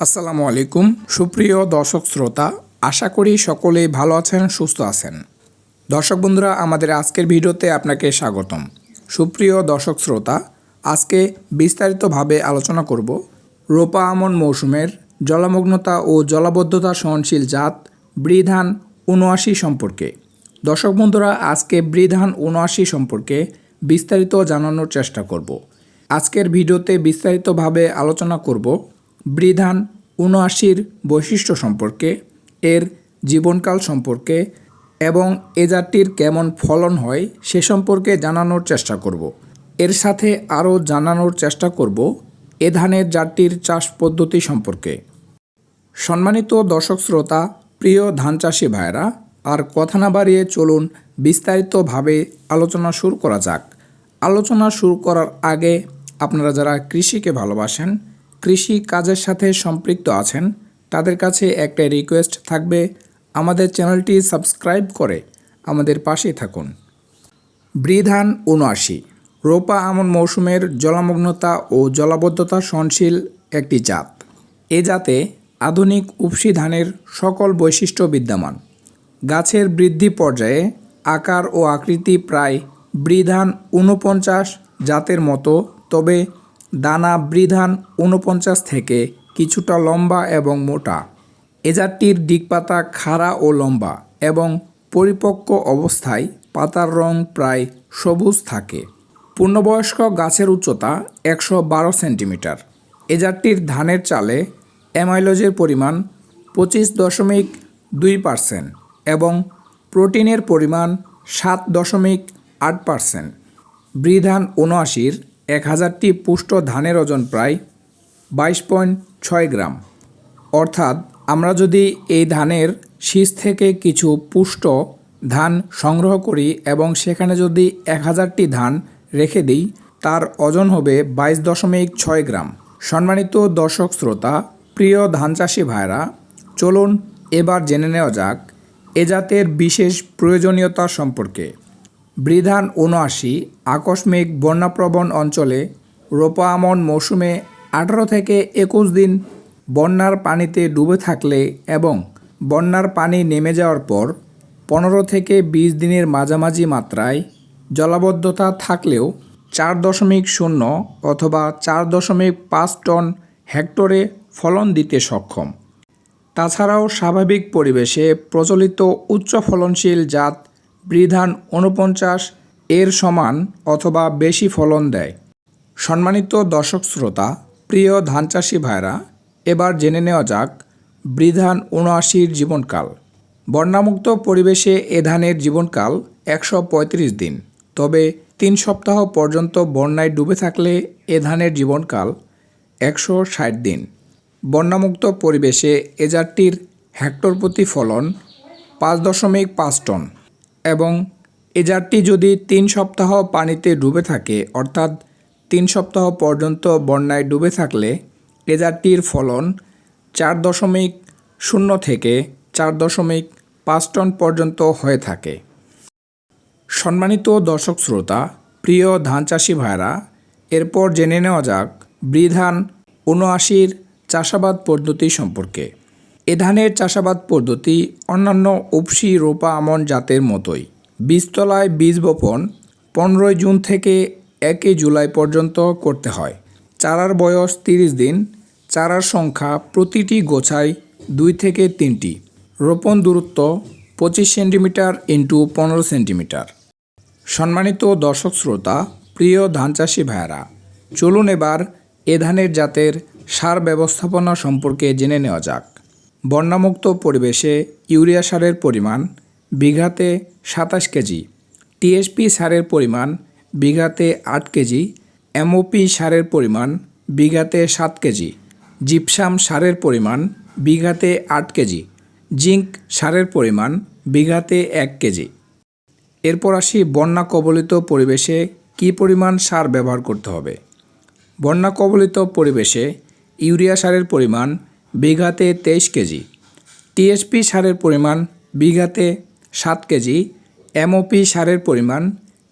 আসসালামু আলাইকুম। সুপ্রিয় দর্শক শ্রোতা, আশা করি সকলেই ভালো আছেন, সুস্থ আছেন। দর্শক বন্ধুরা, আমাদের আজকের ভিডিওতে আপনাকে স্বাগতম। সুপ্রিয় দর্শক শ্রোতা, আজকে বিস্তারিতভাবে আলোচনা করব রোপা আমন মৌসুমের জলমগ্নতা ও জলাবদ্ধতা সহনশীল জাত বৃধান উনআশি সম্পর্কে। দর্শক বন্ধুরা, আজকে বৃধান উনআশি সম্পর্কে বিস্তারিত জানানোর চেষ্টা করব। আজকের ভিডিওতে বিস্তারিতভাবে আলোচনা করব বৃধান উনআশির বৈশিষ্ট্য সম্পর্কে, এর জীবনকাল সম্পর্কে এবং এ জাতটির কেমন ফলন হয় সে সম্পর্কে জানানোর চেষ্টা করব। এর সাথে আরও জানানোর চেষ্টা করব এ ধানের জাতটির চাষ পদ্ধতি সম্পর্কে। সম্মানিত দর্শক শ্রোতা, প্রিয় ধান চাষি ভাইরা আর কথা না বাড়িয়ে চলুন বিস্তারিতভাবে আলোচনা শুরু করা যাক। আলোচনা শুরু করার আগে আপনারা যারা কৃষিকে ভালোবাসেন কৃষি কাজের সাথে সম্পৃক্ত আছেন, তাদের কাছে একটা রিকোয়েস্ট থাকবে, আমাদের চ্যানেলটি সাবস্ক্রাইব করে আমাদের পাশেই থাকুন। বৃধান উনআশি রোপা আমন মৌসুমের জলমগ্নতা ও জলাবদ্ধতা সহনশীল একটি জাত। এ জাতে আধুনিক উপসি ধানের সকল বৈশিষ্ট্য বিদ্যমান। গাছের বৃদ্ধি পর্যায়ে আকার ও আকৃতি প্রায় বৃধান ঊনপঞ্চাশ জাতের মতো, তবে দানা বৃধান ঊনপঞ্চাশ থেকে কিছুটা লম্বা এবং মোটা। এজারটির দিকপাতা খাড়া ও লম্বা এবং পরিপক্ক অবস্থায় পাতার রং প্রায় সবুজ থাকে। পূর্ণবয়স্ক গাছের উচ্চতা একশো বারো সেন্টিমিটার। এজারটির ধানের চালে অ্যামাইলোজের পরিমাণ পঁচিশ দশমিক দুই পার্সেন্ট এবং প্রোটিনের পরিমাণ সাত দশমিক আট পার্সেন্ট। বৃধান উনআশির এক হাজারটি পুষ্ট ধানের ওজন প্রায় বাইশ পয়েন্ট ছয় গ্রাম। অর্থাৎ আমরা যদি এই ধানের শীষ থেকে কিছু পুষ্ট ধান সংগ্রহ করি এবং সেখানে যদি এক হাজারটি ধান রেখে দিই, তার ওজন হবে বাইশ দশমিক ছয় গ্রাম। সম্মানিত দর্শক শ্রোতা, প্রিয় ধান চাষি ভাইরা চলুন এবার জেনে নেওয়া যাক এ জাতের বিশেষ প্রয়োজনীয়তা সম্পর্কে। বৃধান উনআশি আকস্মিক বন্যাপ্রবণ অঞ্চলে রোপা আমন মৌসুমে আঠারো থেকে একুশ দিন বন্যার পানিতে ডুবে থাকলে এবং বন্যার পানি নেমে যাওয়ার পর পনেরো থেকে বিশ দিনের মাঝামাঝি মাত্রায় জলাবদ্ধতা থাকলেও চার দশমিক শূন্য অথবা চার দশমিক পাঁচ টন হেক্টরে ফলন দিতে সক্ষম। তাছাড়াও স্বাভাবিক পরিবেশে প্রচলিত উচ্চ ফলনশীল জাত বৃধান উনপঞ্চাশ এর সমান অথবা বেশি ফলন দেয়। সম্মানিত দর্শক শ্রোতা, প্রিয় ধান চাষি ভাইরা এবার জেনে নেওয়া যাক বৃধান উনআশির জীবনকাল। বন্যামুক্ত পরিবেশে এ ধানের জীবনকাল একশো পঁয়ত্রিশ দিন। তবে তিন সপ্তাহ পর্যন্ত বন্যায় ডুবে থাকলে এ ধানের জীবনকাল একশো ষাট দিন। বন্যামুক্ত পরিবেশে এ জাতটির হেক্টর প্রতি ফলন পাঁচ দশমিক পাঁচ টন। এবং এ যদি তিন সপ্তাহ পানিতে ডুবে থাকে, অর্থাৎ তিন সপ্তাহ পর্যন্ত বন্যায় ডুবে থাকলে, এ ফলন চার দশমিক শূন্য থেকে চার দশমিক পাঁচ টন পর্যন্ত হয়ে থাকে। সম্মানিত দর্শক শ্রোতা, প্রিয় ধান চাষি ভাইরা এরপর জেনে নেওয়া যাক বৃধান উনআশির চাষাবাদ পদ্ধতি সম্পর্কে। এ ধানের চাষাবাদ পদ্ধতি অন্যান্য উপসি রোপা আমন জাতের মতোই। বীজতলায় বীজ বপন পনেরোই জুন থেকে একই জুলাই পর্যন্ত করতে হয়। চারার বয়স তিরিশ দিন, চারার সংখ্যা প্রতিটি গোছায় দুই থেকে তিনটি। রোপণ দূরত্ব পঁচিশ সেন্টিমিটার ইন্টু পনেরো সেন্টিমিটার। সম্মানিত দর্শক শ্রোতা, প্রিয় ধান চাষি ভাইয়ারা, চলুন এবার এ ধানের জাতের সার ব্যবস্থাপনা সম্পর্কে জেনে নেওয়া যাক। বন্যামুক্ত পরিবেশে ইউরিয়া সারের পরিমাণ বিঘাতে সাতাশ কেজি, টিএসপি সারের পরিমাণ বিঘাতে আট কেজি, এমওপি সারের পরিমাণ বিঘাতে সাত কেজি, জিপসাম সারের পরিমাণ বিঘাতে আট কেজি, জিঙ্ক সারের পরিমাণ বিঘাতে এক কেজি। এরপর আসি বন্যা কবলিত পরিবেশে কী পরিমাণ সার ব্যবহার করতে হবে? বন্যা কবলিত পরিবেশে ইউরিয়া সারের পরিমাণ বিঘাতে তেইশ কেজি। টিএসপি সারের পরিমাণ বিঘাতে সাত কেজি এমওপি সারের পরিমাণ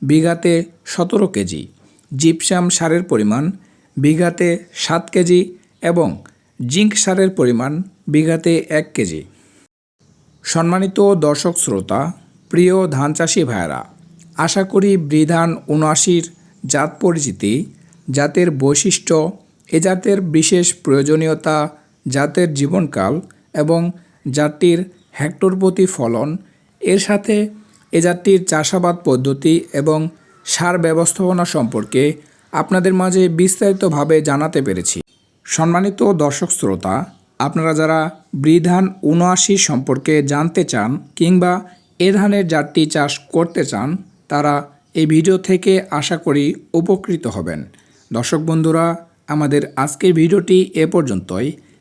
বিঘাতে সতেরো কেজি, জিপসাম সারের পরিমাণ বিঘাতে সাত কেজি এবং জিঙ্ক সারের পরিমাণ বিঘাতে এক কেজি। সম্মানিত দর্শক শ্রোতা, প্রিয় ধান চাষি ভাইয়েরা, আশা করি বৃধান উনআশির জাত পরিচিতি, জাতের বৈশিষ্ট্য, এ জাতের বিশেষ প্রয়োজনীয়তা জাতের জীবনকাল এবং জাতটির হেক্টর প্রতি ফলন, এর সাথে এ জাতটির চাষাবাদ পদ্ধতি এবং সার ব্যবস্থাপনা সম্পর্কে আপনাদের মাঝে বিস্তারিতভাবে জানাতে পেরেছি। সম্মানিত দর্শক শ্রোতা, আপনারা যারা বৃধান উনআশি সম্পর্কে জানতে চান কিংবা এ ধানের জাতটি চাষ করতে চান, তারা এই ভিডিও থেকে আশা করি উপকৃত হবেন। দর্শক বন্ধুরা, আমাদের আজকের ভিডিওটি এ পর্যন্তই।